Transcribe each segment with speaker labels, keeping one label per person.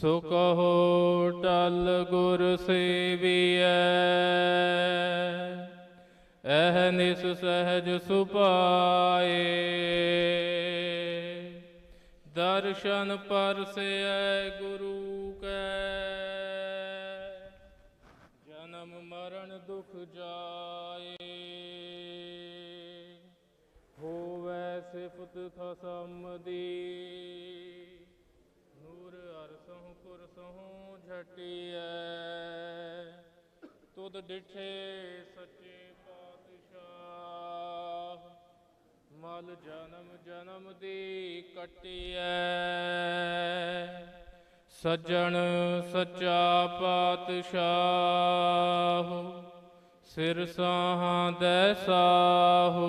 Speaker 1: ਸੋ ਕਹੋ ਟਲ ਗੁਰ ਸੇਵੀਐ। ਐਹ ਨਿਸ ਸਹਿਜ ਸੁਪਾਏ ਦਰਸ਼ਨ ਪਰਸੈ ਗੁਰੂ ਕੈ। ਜਨਮ ਮਰਨ ਦੁਖ ਜਾਏ। ਹੋਵੈ ਸਿਫਤ ਖਸਮ ਦੀ। ਨੂਰ ਅਰਸਹੁ ਪੁਰਸਹੁ ਝਟਿਐ ਤੁਧ ਡਿਠੇ ਸੱਚੇ ਪਾਤਸ਼ਾਹ, ਮਲ ਜਨਮ ਜਨਮ ਦੀ ਕਟਿਐ। ਸੱਜਣ ਸੱਚਾ ਪਾਤਸ਼ਾਹ, ਸਿਰ ਸਾਹਾਂ ਦੇ ਸਾਹੋ।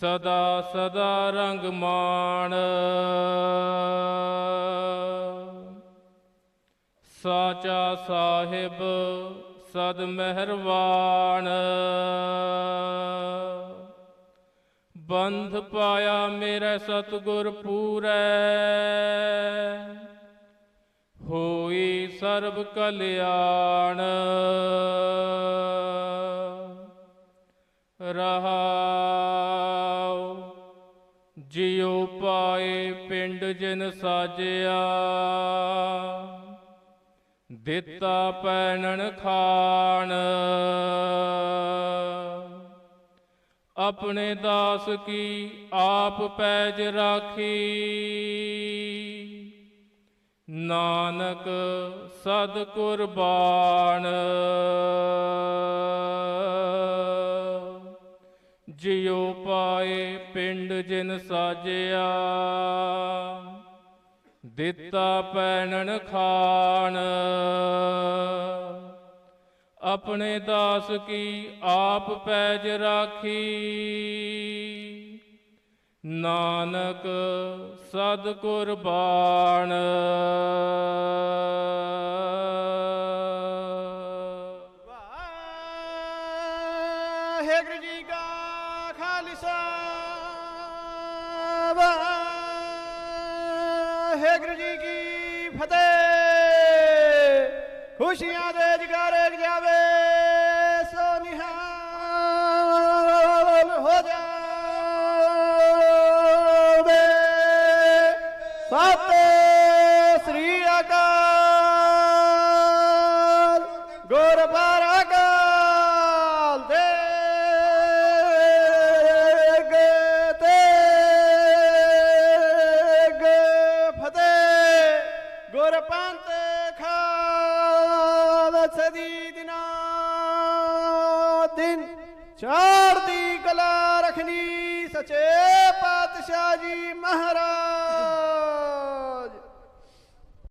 Speaker 1: ਸਦਾ ਸਦਾ ਰੰਗ ਮਾਣ। ਸਾਚਾ ਸਾਹਿਬ ਸਦ ਮਿਹਰਬਾਨ ਬੰਧ ਪਾਇਆ ਮੇਰਾ ਸਤਗੁਰ ਪੂਰੈ। ਹੋਈ ਸਰਬ ਕਲਿਆਣ। ਰਹਾਉ ਜਿਨ ਸਾਜਿਆ। ਦਿੱਤਾ ਪੈਣਨ ਖਾਣ। ਆਪਣੇ ਦਾਸ ਕੀ ਆਪ ਪੈਜ ਰਾਖੀ। ਨਾਨਕ ਸਦ ਕੁਰਬਾਨ। ਪਾਏ ਪਿੰਡ ਜਿਨ ਸਾਜਿਆ। ਦਿੱਤਾ ਪੈਣਨ ਖਾਣ। ਆਪਣੇ ਦਾਸ ਕੀ ਆਪ ਪੈਜ ਰਾਖੀ। ਨਾਨਕ ਸਦ ਕੁਰਬਾਨ।
Speaker 2: ਵਾਹਿਗੁਰੂ ਜੀ ਕਾ ਖਾਲਸਾ। ਵਾਹਿਗੁਰੂ ਜੀ ਕੀ ਫਤਿਹ। ਖੁਸ਼ੀਆਂ ਦੇ ਜਗਾਰੇ ਜਾਵੇ ਸੋ ਨਿਹਾਲ ਹੋ ਜਾਵੇ। ਸਤਿ ਸ੍ਰੀ ਅਕਾਲ। ਗੁਰ ਚੜ੍ਹਦੀ ਕਲਾ ਰਖਣੀ ਸੱਚੇ ਪਾਤਸ਼ਾਹ ਜੀ ਮਹਾਰਾਜ।